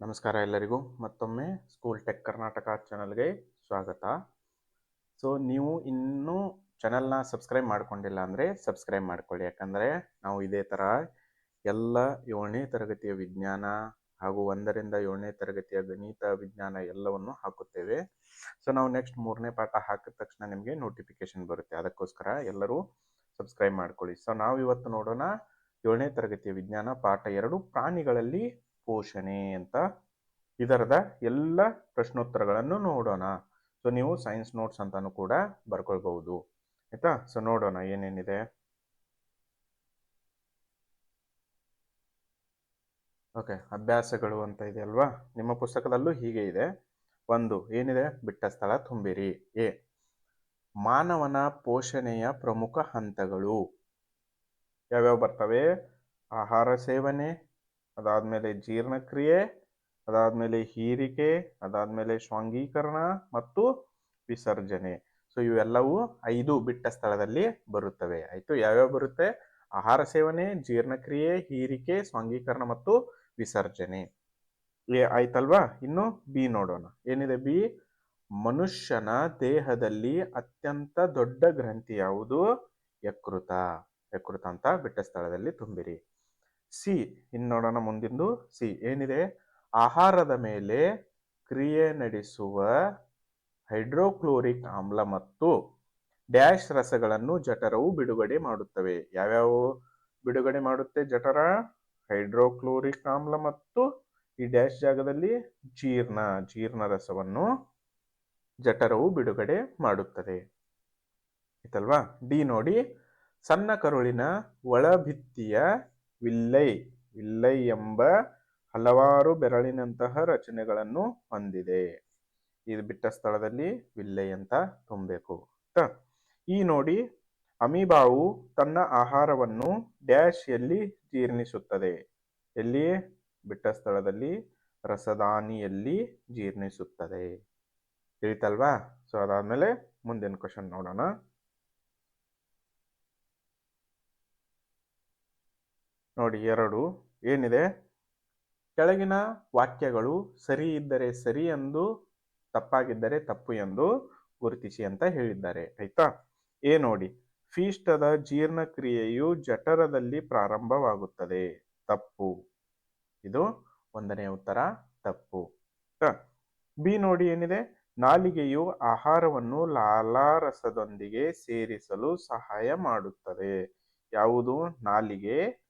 ನಮಸ್ಕಾರ ಎಲ್ಲರಿಗೂ. ಮತ್ತೊಮ್ಮೆ ಸ್ಕೂಲ್ ಟೆಕ್ ಕರ್ನಾಟಕ ಚಾನಲ್ಗೆ ಸ್ವಾಗತ. ಸೊ, ನೀವು ಇನ್ನೂ ಚಾನಲ್ನ ಸಬ್ಸ್ಕ್ರೈಬ್ ಮಾಡ್ಕೊಂಡಿಲ್ಲ ಅಂದರೆ ಸಬ್ಸ್ಕ್ರೈಬ್ ಮಾಡ್ಕೊಳ್ಳಿ. ಯಾಕಂದರೆ ನಾವು ಇದೇ ಥರ ಎಲ್ಲ ಏಳನೇ ತರಗತಿಯ ವಿಜ್ಞಾನ ಹಾಗೂ ಒಂದರಿಂದ ಏಳನೇ ತರಗತಿಯ ಗಣಿತ ವಿಜ್ಞಾನ ಎಲ್ಲವನ್ನು ಹಾಕುತ್ತೇವೆ. ಸೊ, ನಾವು ನೆಕ್ಸ್ಟ್ ಮೂರನೇ ಪಾಠ ಹಾಕಿದ ತಕ್ಷಣ ನಿಮಗೆ ನೋಟಿಫಿಕೇಶನ್ ಬರುತ್ತೆ. ಅದಕ್ಕೋಸ್ಕರ ಎಲ್ಲರೂ ಸಬ್ಸ್ಕ್ರೈಬ್ ಮಾಡ್ಕೊಳ್ಳಿ. ಸೊ ನಾವು ಇವತ್ತು ನೋಡೋಣ ಏಳನೇ ತರಗತಿಯ ವಿಜ್ಞಾನ ಪಾಠ ಎರಡು ಪ್ರಾಣಿಗಳಲ್ಲಿ ಪೋಷಣೆ ಅಂತ ಇದರದ ಎಲ್ಲ ಪ್ರಶ್ನೋತ್ತರಗಳನ್ನು ನೋಡೋಣ. ಸೊ ನೀವು ಸೈನ್ಸ್ ನೋಟ್ಸ್ ಅಂತಾನು ಕೂಡ ಬರ್ಕೊಳ್ಬಹುದು. ಆಯ್ತಾ? ಸೊ ನೋಡೋಣ ಏನೇನಿದೆ. ಓಕೆ ಅಭ್ಯಾಸಗಳು ಅಂತ ಇದೆ ಅಲ್ವಾ? ನಿಮ್ಮ ಪುಸ್ತಕದಲ್ಲೂ ಹೀಗೆ ಇದೆ. ಒಂದು, ಏನಿದೆ? ಬಿಟ್ಟ ಸ್ಥಳ ತುಂಬಿರಿ. ಎ, ಮಾನವನ ಪೋಷಣೆಯ ಪ್ರಮುಖ ಹಂತಗಳು. ಯಾವ್ಯಾವ ಬರ್ತವೆ? ಆಹಾರ ಸೇವನೆ ಅದಾದ್ಮೇಲೆ ಜೀರ್ಣಕ್ರಿಯೆ, ಅದಾದ್ಮೇಲೆ ಹೀರಿಕೆ, ಅದಾದ್ಮೇಲೆ ಶ್ವಾಂಗೀಕರಣ ಮತ್ತು ವಿಸರ್ಜನೆ. ಸೊ ಇವೆಲ್ಲವೂ ಐದು ಬಿಟ್ಟ ಸ್ಥಳದಲ್ಲಿ ಬರುತ್ತವೆ. ಆಯಿತು, ಯಾವ್ಯಾವ ಬರುತ್ತೆ? ಆಹಾರ ಸೇವನೆ, ಜೀರ್ಣಕ್ರಿಯೆ, ಹೀರಿಕೆ ಸ್ವಾಂಗೀಕರಣ ಮತ್ತು ವಿಸರ್ಜನೆ. ಏ, ಆಯ್ತಲ್ವಾ? ಇನ್ನು ಬಿ ನೋಡೋಣ. ಏನಿದೆ ಬಿ? ಮನುಷ್ಯನ ದೇಹದಲ್ಲಿ ಅತ್ಯಂತ ದೊಡ್ಡ ಗ್ರಂಥಿ ಯಾವುದು? ಯಕೃತ. ಯಕೃತ ಅಂತ ಬಿಟ್ಟ ಸ್ಥಳದಲ್ಲಿ ತುಂಬಿರಿ. ಸಿ. ಇನ್ನು ನೋಡೋಣ ಮುಂದಿಂದು ಸಿ. ಏನಿದೆ? ಆಹಾರದ ಮೇಲೆ ಕ್ರಿಯೆ ನಡೆಸುವ ಹೈಡ್ರೋಕ್ಲೋರಿಕ್ ಆಮ್ಲ ಮತ್ತು ಡ್ಯಾಶ್ ರಸಗಳನ್ನು ಜಠರವು ಬಿಡುಗಡೆ ಮಾಡುತ್ತವೆ. ಯಾವ್ಯಾವ ಬಿಡುಗಡೆ ಮಾಡುತ್ತೆ ಜಠರ? ಹೈಡ್ರೋಕ್ಲೋರಿಕ್ ಆಮ್ಲ ಮತ್ತು ಈ ಡ್ಯಾಶ್ ಜಾಗದಲ್ಲಿ ಜೀರ್ಣ ಜೀರ್ಣ ರಸವನ್ನು ಜಠರವು ಬಿಡುಗಡೆ ಮಾಡುತ್ತದೆ. ಆಯ್ತಲ್ವಾ? ಡಿ ನೋಡಿ. ಸಣ್ಣ ಕರುಳಿನ ಒಳಭಿತ್ತಿಯ ವಿಲ್ಲೈ ವಿಲ್ಲೈ ಎಂಬ ಹಲವಾರು ಬೆರಳಿನಂತಹ ರಚನೆಗಳನ್ನು ಹೊಂದಿದೆ. ಇದು ಬಿಟ್ಟ ಸ್ಥಳದಲ್ಲಿ ವಿಲ್ಲೈ ಅಂತ ತುಂಬಬೇಕು ಈ ನೋಡಿ ಅಮೀಬಾವು ತನ್ನ ಆಹಾರವನ್ನು ಡ್ಯಾಶ್ ಎಲ್ಲಿ ಜೀರ್ಣಿಸುತ್ತದೆ. ಎಲ್ಲಿ ಬಿಟ್ಟ ಸ್ಥಳದಲ್ಲಿ ರಸದಾನಿಯಲ್ಲಿ ಜೀರ್ಣಿಸುತ್ತದೆ. ತಿಳಿತಲ್ವಾ? ಸೊ ಅದಾದ್ಮೇಲೆ ಮುಂದಿನ ಕ್ವಶನ್ ನೋಡೋಣ. ನೋಡಿ ಎರಡು. ಏನಿದೆ? ಕೆಳಗಿನ ವಾಕ್ಯಗಳು ಸರಿ ಇದ್ದರೆ ಸರಿ ಎಂದು, ತಪ್ಪಾಗಿದ್ದರೆ ತಪ್ಪು ಎಂದು ಗುರುತಿಸಿ ಅಂತ ಹೇಳಿದ್ದಾರೆ. ಆಯ್ತಾ? ಏ ನೋಡಿ, ಫೀಷ್ಟದ ಜೀರ್ಣಕ್ರಿಯೆಯು ಜಠರದಲ್ಲಿ ಪ್ರಾರಂಭವಾಗುತ್ತದೆ. ತಪ್ಪು. ಇದು ಒಂದನೇ ಉತ್ತರ, ತಪ್ಪು. ಬಿ ನೋಡಿ ಏನಿದೆ? ನಾಲಿಗೆಯು ಆಹಾರವನ್ನು ಲಾಲಾರಸದೊಂದಿಗೆ ಸೇರಿಸಲು ಸಹಾಯ ಮಾಡುತ್ತದೆ. ಯಾವುದು? ನಾಲಿಗೆ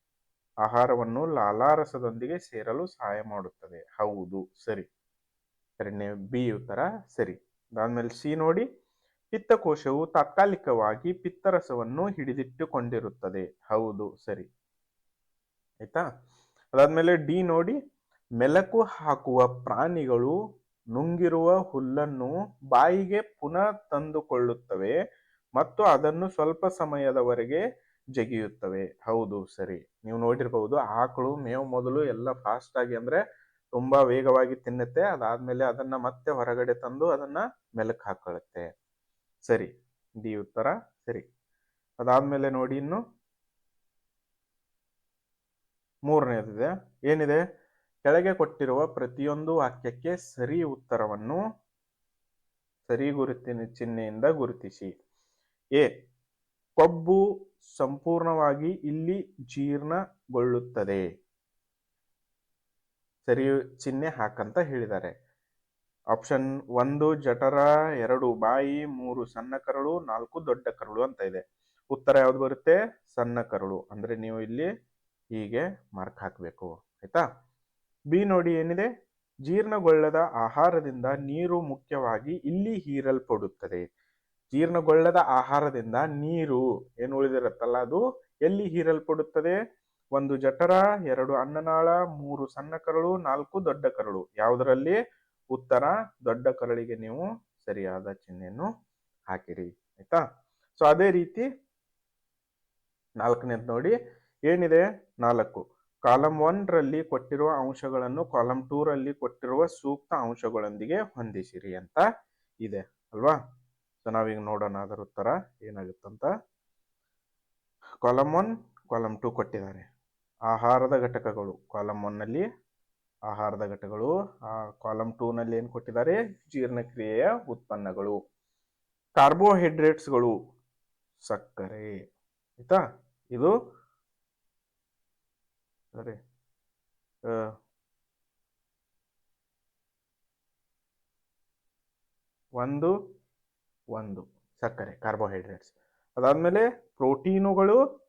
ಆಹಾರವನ್ನು ಲಾಲಾರಸದೊಂದಿಗೆ ಸೇರಲು ಸಹಾಯ ಮಾಡುತ್ತದೆ. ಹೌದು, ಸರಿ. ಎರಡನೇ ಬಿ ಉತ್ತರ, ಸರಿ. ಅದಾದ್ಮೇಲೆ ಸಿ ನೋಡಿ. ಪಿತ್ತಕೋಶವು ತಾತ್ಕಾಲಿಕವಾಗಿ ಪಿತ್ತರಸವನ್ನು ಹಿಡಿದಿಟ್ಟುಕೊಂಡಿರುತ್ತದೆ. ಹೌದು, ಸರಿ. ಆಯ್ತಾ? ಅದಾದ್ಮೇಲೆ ಡಿ ನೋಡಿ. ಮೆಲಕು ಹಾಕುವ ಪ್ರಾಣಿಗಳು ನುಂಗಿರುವ ಹುಲ್ಲನ್ನು ಬಾಯಿಗೆ ಪುನಃ ತಂದುಕೊಳ್ಳುತ್ತವೆ ಮತ್ತು ಅದನ್ನು ಸ್ವಲ್ಪ ಸಮಯದವರೆಗೆ ಜಗಿಯುತ್ತವೆ. ಹೌದು, ಸರಿ. ನೀವು ನೋಡಿರ್ಬಹುದು, ಆಕಳು, ಮೇವು ಮೊದಲು ಎಲ್ಲ ಫಾಸ್ಟ್ ಆಗಿ ಅಂದ್ರೆ ತುಂಬಾ ವೇಗವಾಗಿ ತಿನ್ನುತ್ತೆ. ಅದಾದ್ಮೇಲೆ ಅದನ್ನ ಮತ್ತೆ ಹೊರಗಡೆ ತಂದು ಅದನ್ನ ಮೆಲಕ್ ಹಾಕೊಳ್ಳುತ್ತೆ ಸರಿ ಡಿ ಉತ್ತರ. ಸರಿ. ಅದಾದ್ಮೇಲೆ ನೋಡಿ ಇನ್ನು. ಮೂರನೇದಿದೆ. ಏನಿದೆ? ಕೆಳಗೆ ಕೊಟ್ಟಿರುವ ಪ್ರತಿಯೊಂದು ವಾಕ್ಯಕ್ಕೆ ಸರಿ ಉತ್ತರವನ್ನು ಸರಿ ಗುರುತಿನ ಚಿಹ್ನೆಯಿಂದ ಗುರುತಿಸಿ. ಎ. ಕೊಬ್ಬು ಸಂಪೂರ್ಣವಾಗಿ ಇಲ್ಲಿ ಜೀರ್ಣಗೊಳ್ಳುತ್ತದೆ. ಸರಿ, ಚಿಹ್ನೆ ಹಾಕಂತ ಹೇಳಿದ್ದಾರೆ. ಆಪ್ಷನ್ ಒಂದು, ಜಠರ, ಎರಡು, ಬಾಯಿ, ಮೂರು, ಸಣ್ಣ ಕರಳು, ನಾಲ್ಕು, ದೊಡ್ಡ ಕರಳು ಅಂತ ಇದೆ. ಉತ್ತರ ಯಾವ್ದು ಬರುತ್ತೆ? ಸಣ್ಣ ಕರಳು. ಅಂದ್ರೆ ನೀವು ಇಲ್ಲಿ ಹೀಗೆ ಮಾರ್ಕ್ ಹಾಕಬೇಕು. ಆಯ್ತಾ? ಬಿ ನೋಡಿ ಏನಿದೆ? ಜೀರ್ಣಗೊಳ್ಳದ ಆಹಾರದಿಂದ ನೀರು ಮುಖ್ಯವಾಗಿ ಇಲ್ಲಿ ಹೀರಲ್ಪಡುತ್ತದೆ. ಜೀರ್ಣಗೊಳ್ಳದ ಆಹಾರದಿಂದ ನೀರು ಏನು ಉಳಿದಿರುತ್ತಲ್ಲ ಅದು? ಎಲ್ಲಿ ಹೀರಲ್ಪಡುತ್ತದೆ? ಒಂದು ಜಠರ, ಎರಡು ಅನ್ನನಾಳ, ಮೂರು ಸಣ್ಣ ಕರಳು, ನಾಲ್ಕು ದೊಡ್ಡ ಕರಳು. ಯಾವುದರಲ್ಲಿ? ಉತ್ತರ, ದೊಡ್ಡ ಕರಳಿಗೆ ನೀವು ಸರಿಯಾದ ಚಿಹ್ನೆಯನ್ನು ಹಾಕಿರಿ, ಆಯ್ತಾ? ಸೊ ಅದೇ ರೀತಿ ನಾಲ್ಕನೇದು ನೋಡಿ, ಏನಿದೆ? ನಾಲ್ಕು. ಕಾಲಮ್ ಒನ್ ರಲ್ಲಿ ಕೊಟ್ಟಿರುವ ಅಂಶಗಳನ್ನು ಕಾಲಮ್ ಟೂ ರಲ್ಲಿ ಕೊಟ್ಟಿರುವ ಸೂಕ್ತ ಅಂಶಗಳೊಂದಿಗೆ ಹೊಂದಿಸಿರಿ ಅಂತ ಇದೆ, ಅಲ್ವಾ? ಸೊ ನಾವೀಗ ನೋಡೋಣ ಅದರ ಉತ್ತರ ಏನಾಗುತ್ತಂತ. ಕಾಲಮ್ ಒನ್ ಕಾಲಮ್ ಟು ಕೊಟ್ಟಿದ್ದಾರೆ. ಆಹಾರದ ಘಟಕಗಳು. ಕಾಲಮ್ ಒನ್ನಲ್ಲಿ ಆಹಾರದ ಘಟಕಗಳು. ಆ ಕಾಲಮ್ ಟೂನಲ್ಲಿ ಏನು ಕೊಟ್ಟಿದ್ದಾರೆ? ಜೀರ್ಣಕ್ರಿಯೆಯ ಉತ್ಪನ್ನಗಳು. ಕಾರ್ಬೋಹೈಡ್ರೇಟ್ಸ್ಗಳು. ಸಕ್ಕರೆ. ಆಯ್ತಾ? ಇದು ಸರಿ. ಒಂದು ಒಂದು ಸಕ್ಕರೆ ಕಾರ್ಬೋಹೈಡ್ರೇಟ್ಸ್ ಅದಾದಮೇಲೆ ಪ್ರೋಟೀನುಗಳು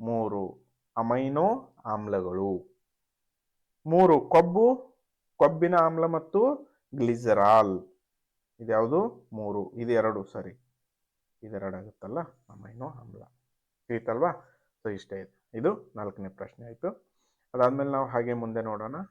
ಮೂರು, ಅಮೈನೋ ಆಮ್ಲಗಳು. ಮೂರು, ಕೊಬ್ಬು, ಕೊಬ್ಬಿನ ಆಮ್ಲ ಮತ್ತು ಗ್ಲಿಸರಾಲ್. ಇದ್ಯಾವುದು? ಮೂರು ಇದೆರಡು ಸರಿ. ಇದೆರಡು ಆಗುತ್ತಲ್ಲ ಅಮೈನೋ ಆಮ್ಲ. ತಿಳಿತಲ್ವಾ? ಸೊ ಇಷ್ಟೇ ಇದೆ. ಇದು ನಾಲ್ಕನೇ ಪ್ರಶ್ನೆ ಆಯಿತು. ಅದಾದಮೇಲೆ ನಾವು ಹಾಗೆ ಮುಂದೆ ನೋಡೋಣ.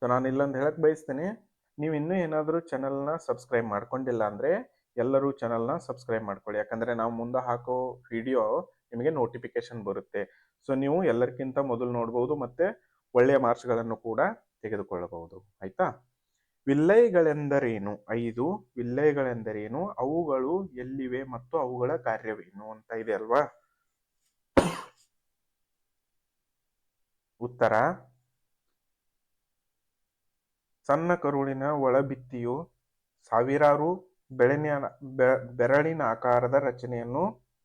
ಸೊ ನಾನು ಇಲ್ಲೊಂದು ಹೇಳಕ್ಕೆ ಬಯಸ್ತೀನಿ. ನೀವು ಇನ್ನೂ ಏನಾದರೂ ಚಾನಲ್ನ ಸಬ್ಸ್ಕ್ರೈಬ್ ಮಾಡ್ಕೊಂಡಿಲ್ಲ ಅಂದರೆ ಎಲ್ಲರೂ ಚಾನಲ್ನ ಸಬ್ಸ್ಕ್ರೈಬ್ ಮಾಡ್ಕೊಳ್ಳಿ. ಯಾಕಂದರೆ ನಾವು ಮುಂದೆ ಹಾಕೋ ವಿಡಿಯೋ ನಿಮಗೆ ನೋಟಿಫಿಕೇಶನ್ ಬರುತ್ತೆ. ಸೊ ನೀವು ಎಲ್ಲರಿಗಿಂತ ಮೊದಲು ನೋಡ್ಬೋದು ಮತ್ತು ಒಳ್ಳೆಯ ಮಾರ್ಕ್ಸ್ಗಳನ್ನು ಕೂಡ ತೆಗೆದುಕೊಳ್ಳಬಹುದು. ಆಯಿತಾ? ವಿಲ್ಲೈಗಳೆಂದರೇನು? ಐದು ವಿಲ್ಲೈಗಳೆಂದರೇನು? ಅವುಗಳು ಎಲ್ಲಿವೆ ಮತ್ತು ಅವುಗಳ ಕಾರ್ಯವೇನು ಅಂತ ಇದೆ ಅಲ್ವಾ? ಉತ್ತರ. ಸಣ್ಣ ಕರುಳಿನ ಒಳಭಿತ್ತಿಯು ಸಾವಿರಾರು ಬೆಳೆನ ಬೆರಳಿನ ಆಕಾರದ ರಚನೆಯನ್ನು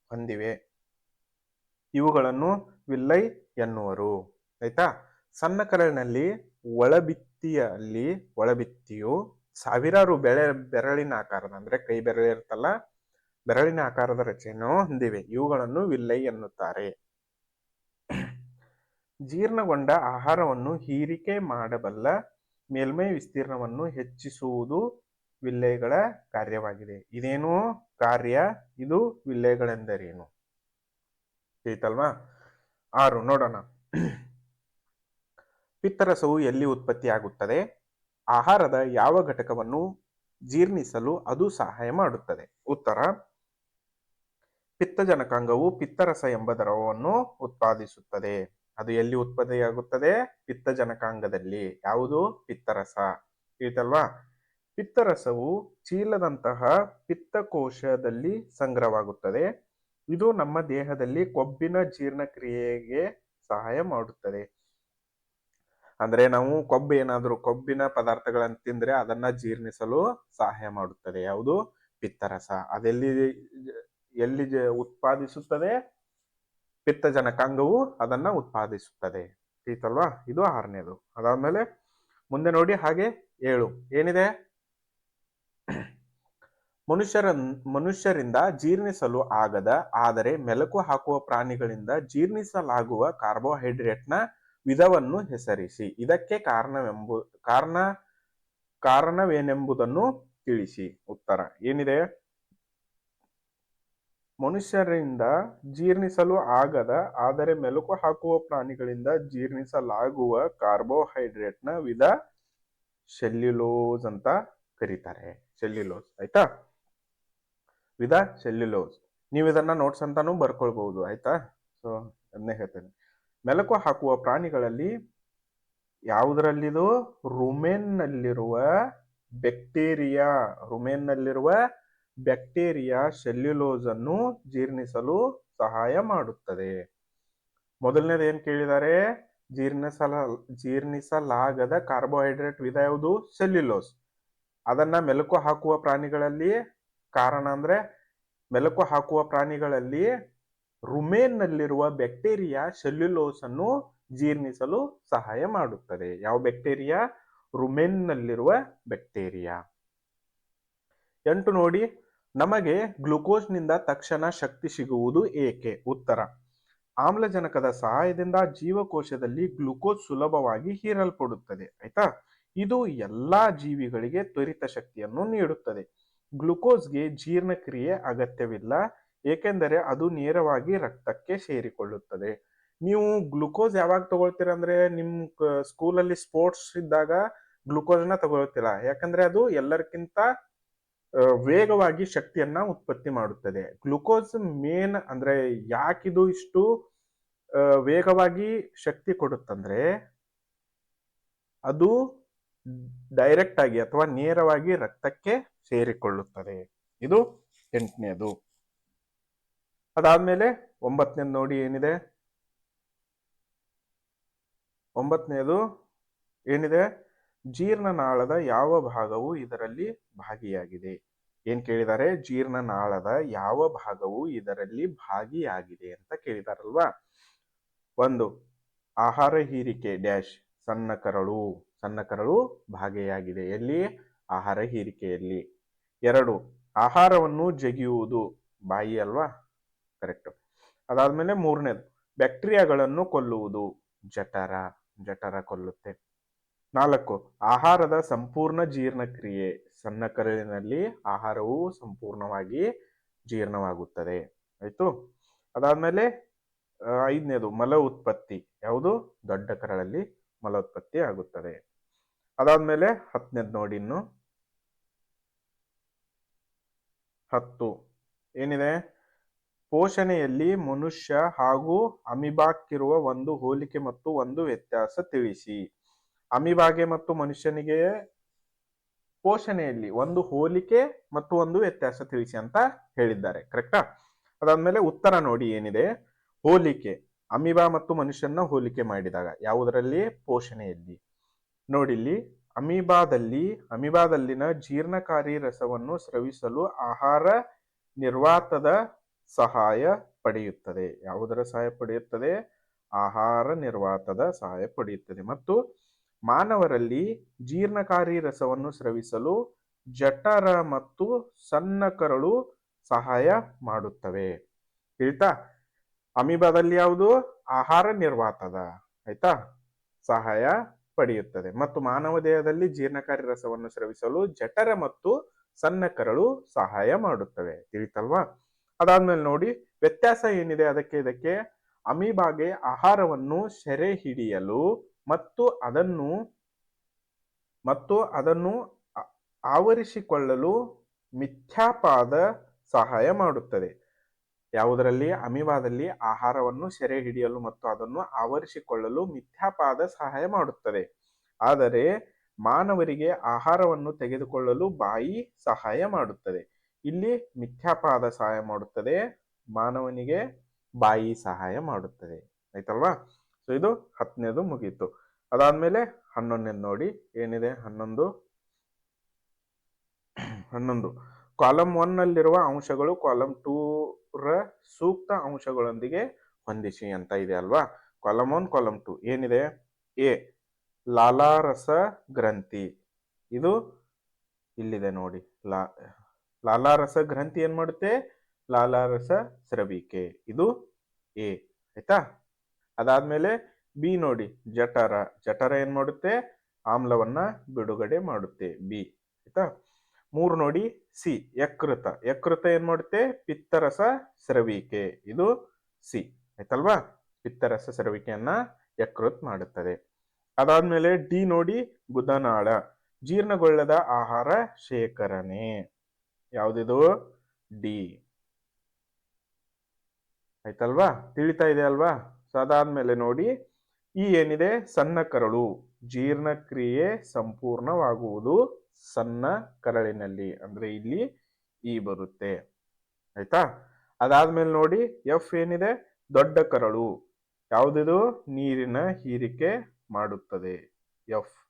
ಹೊಂದಿವೆ. ಇವುಗಳನ್ನು ವಿಲ್ಲೈ ಎನ್ನುವರು. ಆಯ್ತಾ? ಸಣ್ಣ ಕರಳಿನಲ್ಲಿ ಒಳಭಿತ್ತಿಯಲ್ಲಿ ಒಳಭಿತ್ತಿಯು ಸಾವಿರಾರು ಬೆಳೆ, ಬೆರಳಿನ ಆಕಾರದ, ಅಂದ್ರೆ ಕೈ ಬೆರಳು ಇರುತ್ತಲ್ಲ, ಬೆರಳಿನ ಆಕಾರದ ರಚನೆಯನ್ನು ಹೊಂದಿವೆ. ಇವುಗಳನ್ನು ವಿಲ್ಲೈ ಎನ್ನುತ್ತಾರೆ. ಜೀರ್ಣಗೊಂಡ ಆಹಾರವನ್ನು ಹೀರಿಕೆ ಮಾಡಬಲ್ಲ ಮೇಲ್ಮೈ ವಿಸ್ತೀರ್ಣವನ್ನು ಹೆಚ್ಚಿಸುವುದು ವಿಲ್ಲೆಗಳ ಕಾರ್ಯವಾಗಿದೆ. ಇದೇನು ಕಾರ್ಯ? ಇದು ವಿಲ್ಲೆಗಳೆಂದರೇನು? ತಿಳಿತಲ್ವಾ ಆರು, ನೋಡೋಣ. ಪಿತ್ತರಸವು ಎಲ್ಲಿ ಉತ್ಪತ್ತಿಯಾಗುತ್ತದೆ? ಆಹಾರದ ಯಾವ ಘಟಕವನ್ನು ಜೀರ್ಣಿಸಲು ಅದು ಸಹಾಯ ಮಾಡುತ್ತದೆ? ಉತ್ತರ. ಪಿತ್ತಜನಕಾಂಗವು ಪಿತ್ತರಸ ಎಂಬ ದ್ರವವನ್ನು ಉತ್ಪಾದಿಸುತ್ತದೆ. ಅದು ಎಲ್ಲಿ ಉತ್ಪತ್ತಿಯಾಗುತ್ತದೆ? ಪಿತ್ತಜನಕಾಂಗದಲ್ಲಿ. ಯಾವುದು? ಪಿತ್ತರಸ. ತಿಳಿತಲ್ವಾ? ಪಿತ್ತರಸವು ಚೀಲದಂತಹ ಪಿತ್ತಕೋಶದಲ್ಲಿ ಸಂಗ್ರಹವಾಗುತ್ತದೆ. ಇದು ನಮ್ಮ ದೇಹದಲ್ಲಿ ಕೊಬ್ಬಿನ ಜೀರ್ಣಕ್ರಿಯೆಗೆ ಸಹಾಯ ಮಾಡುತ್ತದೆ. ಅಂದ್ರೆ ನಾವು ಕೊಬ್ಬು ಏನಾದರೂ ಕೊಬ್ಬಿನ ಪದಾರ್ಥಗಳನ್ನು ತಿಂದ್ರೆ ಅದನ್ನ ಜೀರ್ಣಿಸಲು ಸಹಾಯ ಮಾಡುತ್ತದೆ. ಯಾವುದು? ಪಿತ್ತರಸ. ಅದೆಲ್ಲಿ, ಎಲ್ಲಿ ಉತ್ಪಾದಿಸುತ್ತದೆ? ಪಿತ್ತಜನಕಾಂಗವು ಅದನ್ನ ಉತ್ಪಾದಿಸುತ್ತದೆ. ಆಯ್ತಲ್ವಾ ಇದು ಆರನೇದು. ಅದಾದ್ಮೇಲೆ ಮುಂದೆ ನೋಡಿ ಹಾಗೆ ಏಳು. ಏನಿದೆ? ಮನುಷ್ಯರ, ಮನುಷ್ಯರಿಂದ ಜೀರ್ಣಿಸಲು ಆಗದ, ಆದರೆ ಮೆಲಕು ಹಾಕುವ ಪ್ರಾಣಿಗಳಿಂದ ಜೀರ್ಣಿಸಲಾಗುವ ಕಾರ್ಬೋಹೈಡ್ರೇಟ್ನ ವಿಧವನ್ನು ಹೆಸರಿಸಿ. ಇದಕ್ಕೆ ಕಾರಣವೆಂಬು, ಕಾರಣ, ಕಾರಣವೇನೆಂಬುದನ್ನು ತಿಳಿಸಿ. ಉತ್ತರ ಏನಿದೆ? ಮನುಷ್ಯರಿಂದ ಜೀರ್ಣಿಸಲು ಆಗದ, ಆದರೆ ಮೆಲುಕು ಹಾಕುವ ಪ್ರಾಣಿಗಳಿಂದ ಜೀರ್ಣಿಸಲಾಗುವ ಕಾರ್ಬೋಹೈಡ್ರೇಟ್ನ ವಿಧ ಸೆಲ್ಯುಲೋಸ್ ಅಂತ ಕರೀತಾರೆ. ಸೆಲ್ಯುಲೋಸ್, ಆಯ್ತಾ? ವಿಧ ಸೆಲ್ಯುಲೋಸ್. ನೀವು ಇದನ್ನ ನೋಟ್ಸ್ ಅಂತಾನು ಬರ್ಕೊಳ್ಬಹುದು ಆಯ್ತಾ? ಸೊ ಅದನ್ನೇ ಹೇಳ್ತೇನೆ. ಮೆಲುಕು ಹಾಕುವ ಪ್ರಾಣಿಗಳಲ್ಲಿ ಯಾವುದರಲ್ಲಿದು ರುಮೆನ್ನಲ್ಲಿರುವ ಬ್ಯಾಕ್ಟೀರಿಯಾ, ರುಮೆನ್ನಲ್ಲಿರುವ ಬ್ಯಾಕ್ಟೀರಿಯಾ ಸೆಲ್ಯುಲೋಸ್ ಅನ್ನು ಜೀರ್ಣಿಸಲು ಸಹಾಯ ಮಾಡುತ್ತದೆ. ಮೊದಲನೇದು ಏನ್ ಕೇಳಿದ್ದಾರೆ ಜೀರ್ಣಿಸಲ, ಜೀರ್ಣಿಸಲಾಗದ ಕಾರ್ಬೋಹೈಡ್ರೇಟ್ ವಿಧ ಯಾವುದು? ಸೆಲ್ಯುಲೋಸ್. ಅದನ್ನ ಮೆಲುಕು ಹಾಕುವ ಪ್ರಾಣಿಗಳಲ್ಲಿ ಕಾರಣ ಅಂದ್ರೆ ಮೆಲುಕು ಹಾಕುವ ಪ್ರಾಣಿಗಳಲ್ಲಿ ರುಮೇನ್ನಲ್ಲಿರುವ ಬ್ಯಾಕ್ಟೀರಿಯಾ ಸೆಲ್ಯುಲೋಸ್ ಅನ್ನು ಜೀರ್ಣಿಸಲು ಸಹಾಯ ಮಾಡುತ್ತದೆ. ಯಾವ ಬ್ಯಾಕ್ಟೀರಿಯಾ? ರುಮೇನ್ನಲ್ಲಿರುವ ಬ್ಯಾಕ್ಟೀರಿಯಾ. ಎಂಟು ನೋಡಿ. ನಮಗೆ ಗ್ಲುಕೋಸ್ನಿಂದ ತಕ್ಷಣ ಶಕ್ತಿ ಸಿಗುವುದು ಏಕೆ? ಉತ್ತರ. ಆಮ್ಲಜನಕದ ಸಹಾಯದಿಂದ ಜೀವಕೋಶದಲ್ಲಿ ಗ್ಲುಕೋಸ್ ಸುಲಭವಾಗಿ ಹೀರಲ್ಪಡುತ್ತದೆ, ಆಯ್ತಾ? ಇದು ಎಲ್ಲಾ ಜೀವಿಗಳಿಗೆ ತ್ವರಿತ ಶಕ್ತಿಯನ್ನು ನೀಡುತ್ತದೆ. ಗ್ಲುಕೋಸ್ಗೆ ಜೀರ್ಣಕ್ರಿಯೆ ಅಗತ್ಯವಿಲ್ಲ, ಏಕೆಂದರೆ ಅದು ನೇರವಾಗಿ ರಕ್ತಕ್ಕೆ ಸೇರಿಕೊಳ್ಳುತ್ತದೆ. ನೀವು ಗ್ಲುಕೋಸ್ ಯಾವಾಗ ತಗೊಳ್ತೀರ ಅಂದ್ರೆ ನಿಮ್ ಸ್ಕೂಲಲ್ಲಿ ಸ್ಪೋರ್ಟ್ಸ್ ಇದ್ದಾಗ ಗ್ಲುಕೋಸ್ನ ತಗೊಳ್ತೀರಾ. ಯಾಕಂದ್ರೆ ಅದು ಎಲ್ಲರಿಗಿಂತ ವೇಗವಾಗಿ ಶಕ್ತಿಯನ್ನ ಉತ್ಪತ್ತಿ ಮಾಡುತ್ತದೆ. ಗ್ಲುಕೋಸ್ ಮೇನ್ ಅಂದ್ರೆ ಯಾಕಿದು ಇಷ್ಟು ವೇಗವಾಗಿ ಶಕ್ತಿ ಕೊಡುತ್ತಂದ್ರೆ, ಅದು ಡೈರೆಕ್ಟ್ ಆಗಿ ಅಥವಾ ನೇರವಾಗಿ ರಕ್ತಕ್ಕೆ ಸೇರಿಕೊಳ್ಳುತ್ತದೆ. ಇದು ಎಂಟನೇದು. ಅದಾದ್ಮೇಲೆ ಒಂಬತ್ತನೇದು ನೋಡಿ ಏನಿದೆ? ಒಂಬತ್ತನೇದು ಏನಿದೆ? ಜೀರ್ಣನಾಳದ ಯಾವ ಭಾಗವು ಇದರಲ್ಲಿ ಭಾಗಿಯಾಗಿದೆ? ಏನ್ ಕೇಳಿದ್ದಾರೆ ಜೀರ್ಣನಾಳದ ಯಾವ ಭಾಗವು ಇದರಲ್ಲಿ ಭಾಗಿಯಾಗಿದೆ ಅಂತ ಕೇಳಿದಾರಲ್ವಾ? ಒಂದು, ಆಹಾರ ಹೀರಿಕೆ ಡ್ಯಾಶ್, ಸಣ್ಣ ಕರಳು ಸಣ್ಣ ಕರಳು ಭಾಗಿಯಾಗಿದೆ. ಎಲ್ಲಿ? ಆಹಾರ ಹೀರಿಕೆಯಲ್ಲಿ. ಎರಡು, ಆಹಾರವನ್ನು ಜಗಿಯುವುದು. ಬಾಯಿ ಅಲ್ವಾ? ಕರೆಕ್ಟ್. ಅದಾದ್ಮೇಲೆ ಮೂರನೇದು, ಬ್ಯಾಕ್ಟೀರಿಯಾಗಳನ್ನು ಕೊಲ್ಲುವುದು. ಜಠರ ಜಠರ ಕೊಲ್ಲುತ್ತೆ. ನಾಲ್ಕು, ಆಹಾರದ ಸಂಪೂರ್ಣ ಜೀರ್ಣಕ್ರಿಯೆ ಸಣ್ಣ ಕರಳಿನಲ್ಲಿ ಆಹಾರವು ಸಂಪೂರ್ಣವಾಗಿ ಜೀರ್ಣವಾಗುತ್ತದೆ. ಆಯ್ತು? ಅದಾದ್ಮೇಲೆ ಐದನೇದು, ಮಲ ಉತ್ಪತ್ತಿ. ಯಾವುದು? ದೊಡ್ಡ ಕರಳಲ್ಲಿ ಮಲ ಉತ್ಪತ್ತಿ ಆಗುತ್ತದೆ. ಅದಾದ್ಮೇಲೆ ಹತ್ತನೇದು ನೋಡಿ ಇನ್ನು. ಹತ್ತು, ಏನಿದೆ? ಪೋಷಣೆಯಲ್ಲಿ ಮನುಷ್ಯ ಹಾಗೂ ಅಮಿಬಾಕ್ಕಿರುವ ಒಂದು ಹೋಲಿಕೆ ಮತ್ತು ಒಂದು ವ್ಯತ್ಯಾಸ ತಿಳಿಸಿ. ಅಮಿಬಾಗೆ ಮತ್ತು ಮನುಷ್ಯನಿಗೆ ಪೋಷಣೆಯಲ್ಲಿ ಒಂದು ಹೋಲಿಕೆ ಮತ್ತು ಒಂದು ವ್ಯತ್ಯಾಸ ತಿಳಿಸಿ ಅಂತ ಹೇಳಿದ್ದಾರೆ ಕರೆಕ್ಟಾ ಅದಾದ್ಮೇಲೆ ಉತ್ತರ ನೋಡಿ ಏನಿದೆ? ಹೋಲಿಕೆ, ಅಮಿಬಾ ಮತ್ತು ಮನುಷ್ಯನ ಹೋಲಿಕೆ ಮಾಡಿದಾಗ ಯಾವುದರಲ್ಲಿ? ಪೋಷಣೆಯಲ್ಲಿ. ನೋಡಿಲ್ಲಿ, ಅಮೀಬಾದಲ್ಲಿ, ಅಮೀಬಾದಲ್ಲಿನ ಜೀರ್ಣಕಾರಿ ರಸವನ್ನು ಸ್ರವಿಸಲು ಆಹಾರ ನಿರ್ವಾತದ ಸಹಾಯ ಪಡೆಯುತ್ತದೆ. ಯಾವುದರ ಸಹಾಯ ಪಡೆಯುತ್ತದೆ? ಆಹಾರ ನಿರ್ವಾತದ ಸಹಾಯ ಪಡೆಯುತ್ತದೆ. ಮತ್ತು ಮಾನವರಲ್ಲಿ ಜೀರ್ಣಕಾರಿ ರಸವನ್ನು ಸ್ರವಿಸಲು ಜಠರ ಮತ್ತು ಸಣ್ಣ ಕರಳು ಸಹಾಯ ಮಾಡುತ್ತವೆ. ತಿಳಿತಾ? ಅಮೀಬಾದಲ್ಲಿ ಯಾವುದು? ಆಹಾರ ನಿರ್ವಾತದ, ಆಯ್ತಾ? ಸಹಾಯ ಪಡೆಯುತ್ತದೆ. ಮತ್ತು ಮಾನವ ದೇಹದಲ್ಲಿ ಜೀರ್ಣಕಾರಿ ರಸವನ್ನು ಸ್ರವಿಸಲು ಜಠರ ಮತ್ತು ಸಣ್ಣ ಕರಳು ಸಹಾಯ ಮಾಡುತ್ತವೆ. ತಿಳಿತಲ್ವಾ? ಅದಾದ್ಮೇಲೆ ನೋಡಿ, ವ್ಯತ್ಯಾಸ ಏನಿದೆ? ಅದಕ್ಕೆ, ಇದಕ್ಕೆ ಅಮೀಬಾಗೆ ಆಹಾರವನ್ನು ಸೆರೆ ಹಿಡಿಯಲು ಮತ್ತು ಅದನ್ನು ಮತ್ತು ಅದನ್ನು ಆವರಿಸಿಕೊಳ್ಳಲು ಮಿಥ್ಯಾಪಾದ ಸಹಾಯ ಮಾಡುತ್ತದೆ. ಯಾವುದರಲ್ಲಿ? ಅಮಿವಾದಲ್ಲಿ ಆಹಾರವನ್ನು ಸೆರೆ ಹಿಡಿಯಲು ಮತ್ತು ಅದನ್ನು ಆವರಿಸಿಕೊಳ್ಳಲು ಮಿಥ್ಯಾಪಾದ ಸಹಾಯ ಮಾಡುತ್ತದೆ. ಆದರೆ ಮಾನವರಿಗೆ ಆಹಾರವನ್ನು ತೆಗೆದುಕೊಳ್ಳಲು ಬಾಯಿ ಸಹಾಯ ಮಾಡುತ್ತದೆ. ಇಲ್ಲಿ ಮಿಥ್ಯಾಪಾದ ಸಹಾಯ ಮಾಡುತ್ತದೆ, ಮಾನವನಿಗೆ ಬಾಯಿ ಸಹಾಯ ಮಾಡುತ್ತದೆ. ಆಯ್ತಲ್ವಾ? ಸೊ ಇದು ಹತ್ತನೇದು ಮುಗೀತು. ಅದಾದ್ಮೇಲೆ ಹನ್ನೊಂದನೇದು ನೋಡಿ ಏನಿದೆ? ಹನ್ನೊಂದು. ಹನ್ನೊಂದು. ಕಾಲಮ್ ಒನ್ನಲ್ಲಿರುವ ಅಂಶಗಳು ಕಾಲಮ್ ಟೂ ರ ಸೂಕ್ತ ಅಂಶಗಳೊಂದಿಗೆ ಹೊಂದಿಸಿ ಅಂತ ಇದೆ ಅಲ್ವಾ? Column one column two. ಏನಿದೆ? ಎ. ಲಾಲಾರಸ ಗ್ರಂಥಿ. ಇದು ಇಲ್ಲಿದೆ ನೋಡಿ. ಲಾ, ಲಾಲಾರಸ ಗ್ರಂಥಿ ಏನ್ ಮಾಡುತ್ತೆ? ಲಾಲಾರಸ ಸ್ರವಿಕೆ. ಇದು ಎ. ಆಯ್ತಾ? ಅದಾದ್ಮೇಲೆ ಬಿ ನೋಡಿ, ಜಠರ. ಜಠರ ಏನ್ ಮಾಡುತ್ತೆ? ಆಮ್ಲವನ್ನ ಬಿಡುಗಡೆ ಮಾಡುತ್ತೆ ಬಿ, ಆಯ್ತಾ? ಮೂರು ನೋಡಿ, ಸಿ, ಯಕೃತ. ಯಕೃತ ಏನ್ ಮಾಡುತ್ತೆ? ಪಿತ್ತರಸ ಸ್ರವಿಕೆ. ಇದು ಸಿ, ಆಯ್ತಲ್ವಾ? ಪಿತ್ತರಸ ಸ್ರವಿಕೆಯನ್ನ ಯಕೃತ್ ಮಾಡುತ್ತದೆ. ಅದಾದ್ಮೇಲೆ ಡಿ ನೋಡಿ, ಗುದನಾಳ. ಜೀರ್ಣಗೊಳ್ಳದ ಆಹಾರ ಶೇಖರಣೆ. ಯಾವುದಿದು? ಡಿ. ಆಯ್ತಲ್ವಾ? ತಿಳಿತಾ ಇದೆ ಅಲ್ವಾ ಸೊ ಅದಾದ್ಮೇಲೆ ನೋಡಿ, ಈ ಏನಿದೆ? ಸಣ್ಣ ಕರಳು. ಜೀರ್ಣಕ್ರಿಯೆ ಸಂಪೂರ್ಣವಾಗುವುದು ಸಣ್ಣ ಕರಳಿನಲ್ಲಿ. ಅಂದ್ರೆ ಇಲ್ಲಿ ಈ ಬರುತ್ತೆ. ಆಯ್ತಾ? ಅದಾದ್ಮೇಲೆ ನೋಡಿ ಎಫ್ ಏನಿದೆ? ದೊಡ್ಡ ಕರಳು. ಯಾವುದಿದು? ನೀರಿನ ಹೀರಿಕೆ ಮಾಡುತ್ತದೆ. ಎಫ್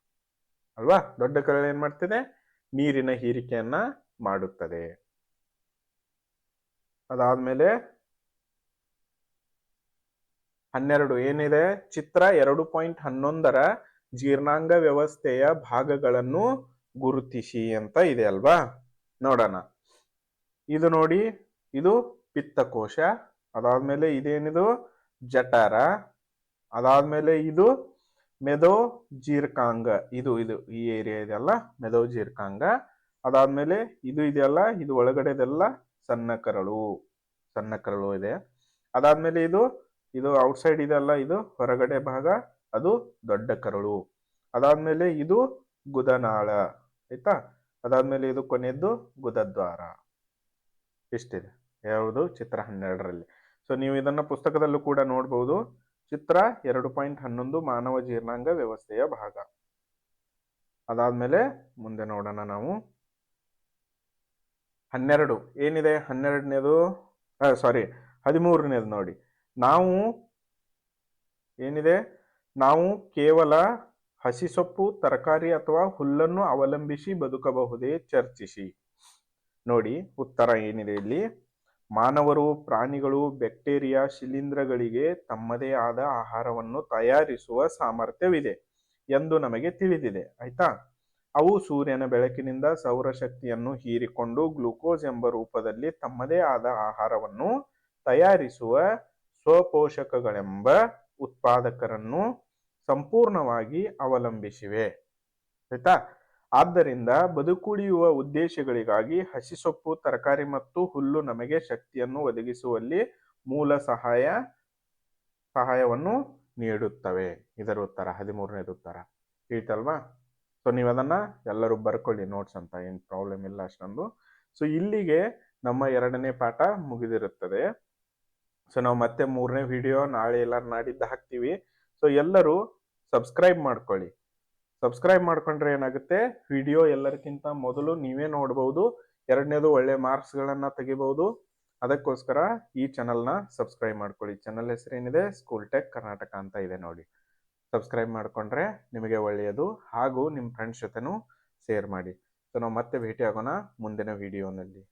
ಅಲ್ವಾ? ದೊಡ್ಡ ಕರಳು ಏನ್ ಮಾಡ್ತಿದೆ? ನೀರಿನ ಹೀರಿಕೆಯನ್ನ ಮಾಡುತ್ತದೆ. ಅದಾದ್ಮೇಲೆ ಹನ್ನೆರಡು ಏನಿದೆ? ಚಿತ್ರ ಎರಡು ಪಾಯಿಂಟ್ ಹನ್ನೊಂದರ ಜೀರ್ಣಾಂಗ ವ್ಯವಸ್ಥೆಯ ಭಾಗಗಳನ್ನು ಗುರುತಿಸಿ ಅಂತ ಇದೆ ಅಲ್ವಾ? ನೋಡೋಣ. ಇದು ನೋಡಿ, ಇದು ಪಿತ್ತಕೋಶ, ಅದಾದ್ಮೇಲೆ ಇದೇನಿದು? ಜಠರ, ಅದಾದ್ಮೇಲೆ ಇದು ಮೆದೋ ಜೀರ್ಕಾಂಗ, ಇದು ಇದು ಈ ಏರಿಯಾ ಇದೆಯಲ್ಲ, ಮೆದೋ ಜೀರ್ಕಾಂಗ, ಅದಾದ್ಮೇಲೆ ಇದು ಇದೆಯಲ್ಲ, ಇದು ಒಳಗಡೆದೆಲ್ಲ ಸಣ್ಣ ಕರಳು ಸಣ್ಣ ಕರಳು ಇದೆ. ಅದಾದ್ಮೇಲೆ ಇದು ಇದು ಔಟ್ಸೈಡ್ ಇದೆಲ್ಲ ಇದು ಹೊರಗಡೆ ಭಾಗ, ಅದು ದೊಡ್ಡ ಕರಳು. ಅದಾದ್ಮೇಲೆ ಇದು ಗುದನಾಳ, ಆಯ್ತಾ? ಅದಾದ್ಮೇಲೆ ಇದು ಕೊನೆಯದ್ದು ಗುದದ್ವಾರ. ಇಷ್ಟಿದೆ. ಯಾವುದು? ಚಿತ್ರ ಹನ್ನೆರಡರಲ್ಲಿ. ಸೊ ನೀವು ಇದನ್ನ ಪುಸ್ತಕದಲ್ಲೂ ಕೂಡ ನೋಡಬಹುದು ಚಿತ್ರ ಎರಡು ಪಾಯಿಂಟ್ ಹನ್ನೊಂದು, ಮಾನವ ಜೀರ್ಣಾಂಗ ವ್ಯವಸ್ಥೆಯ ಭಾಗ. ಅದಾದ್ಮೇಲೆ ಮುಂದೆ ನೋಡೋಣ ನಾವು. ಹನ್ನೆರಡು. ಏನಿದೆ? ಹನ್ನೆರಡನೇದು ಸಾರಿ ಹದಿಮೂರನೇದು ನೋಡಿ. ನಾವು ಏನಿದೆ? ನಾವು ಕೇವಲ ಹಸಿ ಸೊಪ್ಪು ತರಕಾರಿ ಅಥವಾ ಹುಲ್ಲನ್ನು ಅವಲಂಬಿಸಿ ಬದುಕಬಹುದೇ? ಚರ್ಚಿಸಿ. ನೋಡಿ, ಉತ್ತರ ಏನಿದೆ ಇಲ್ಲಿ? ಮಾನವರು, ಪ್ರಾಣಿಗಳು, ಬ್ಯಾಕ್ಟೀರಿಯಾ, ಶಿಲೀಂಧ್ರಗಳಿಗೆ ತಮ್ಮದೇ ಆದ ಆಹಾರವನ್ನು ತಯಾರಿಸುವ ಸಾಮರ್ಥ್ಯವಿದೆ ಎಂದು ನಮಗೆ ತಿಳಿದಿದೆ. ಆಯ್ತಾ? ಅವು ಸೂರ್ಯನ ಬೆಳಕಿನಿಂದ ಸೌರಶಕ್ತಿಯನ್ನು ಹೀರಿಕೊಂಡು ಗ್ಲೂಕೋಸ್ ಎಂಬ ರೂಪದಲ್ಲಿ ತಮ್ಮದೇ ಆದ ಆಹಾರವನ್ನು ತಯಾರಿಸುವ ಸ್ವಪೋಷಕಗಳೆಂಬ ಉತ್ಪಾದಕರನ್ನು ಸಂಪೂರ್ಣವಾಗಿ ಅವಲಂಬಿಸಿವೆ. ಆಯ್ತಾ? ಆದ್ದರಿಂದ ಬದುಕುಳಿಯುವ ಉದ್ದೇಶಗಳಿಗಾಗಿ ಹಸಿ ಸೊಪ್ಪು ತರಕಾರಿ ಮತ್ತು ಹುಲ್ಲು ನಮಗೆ ಶಕ್ತಿಯನ್ನು ಒದಗಿಸುವಲ್ಲಿ ಮೂಲ ಸಹಾಯ, ಸಹಾಯವನ್ನು ನೀಡುತ್ತವೆ. ಇದರ ಉತ್ತರ, ಹದಿಮೂರನೇದು ಉತ್ತರ. ತಿಳಿತಲ್ವಾ ಸೊ ನೀವು ಅದನ್ನ ಎಲ್ಲರೂ ಬರ್ಕೊಳ್ಳಿ ನೋಟ್ಸ್ ಅಂತ. ಏನು ಪ್ರಾಬ್ಲಮ್ ಇಲ್ಲ ಅಷ್ಟೊಂದು. ಸೊ ಇಲ್ಲಿಗೆ ನಮ್ಮ ಎರಡನೇ ಪಾಠ ಮುಗಿದಿರುತ್ತದೆ. ಸೊ ನಾವು ಮತ್ತೆ ಮೂರನೇ ವಿಡಿಯೋ ನಾಳೆ ಎಲ್ಲ ನಾಡಿದ್ದು ಹಾಕ್ತೀವಿ. ಸೊ ಎಲ್ಲರೂ ಸಬ್ಸ್ಕ್ರೈಬ್ ಮಾಡ್ಕೊಳ್ಳಿ. ಸಬ್ಸ್ಕ್ರೈಬ್ ಮಾಡ್ಕೊಂಡ್ರೆ ಏನಾಗುತ್ತೆ? ವಿಡಿಯೋ ಎಲ್ಲರಿಗಿಂತ ಮೊದಲು ನೀವೇ ನೋಡ್ಬೋದು. ಎರಡನೇದು ಒಳ್ಳೆ ಮಾರ್ಕ್ಸ್ಗಳನ್ನು ತೆಗಿಬಹುದು ಅದಕ್ಕೋಸ್ಕರ ಈ ಚಾನಲ್ನ ಸಬ್ಸ್ಕ್ರೈಬ್ ಮಾಡ್ಕೊಳ್ಳಿ. ಚಾನಲ್ ಹೆಸರೇನಿದೆ ಸ್ಕೂಲ್ ಟೆಕ್ ಕರ್ನಾಟಕ ಅಂತ ಇದೆ ನೋಡಿ. ಸಬ್ಸ್ಕ್ರೈಬ್ ಮಾಡ್ಕೊಂಡ್ರೆ ನಿಮಗೆ ಒಳ್ಳೆಯದು ಹಾಗೂ ನಿಮ್ಮ ಫ್ರೆಂಡ್ಸ್ ಜೊತೆನೂ ಶೇರ್ ಮಾಡಿ. ಸೊ ನಾವು ಮತ್ತೆ ಭೇಟಿ ಆಗೋಣ ಮುಂದಿನ ವಿಡಿಯೋನಲ್ಲಿ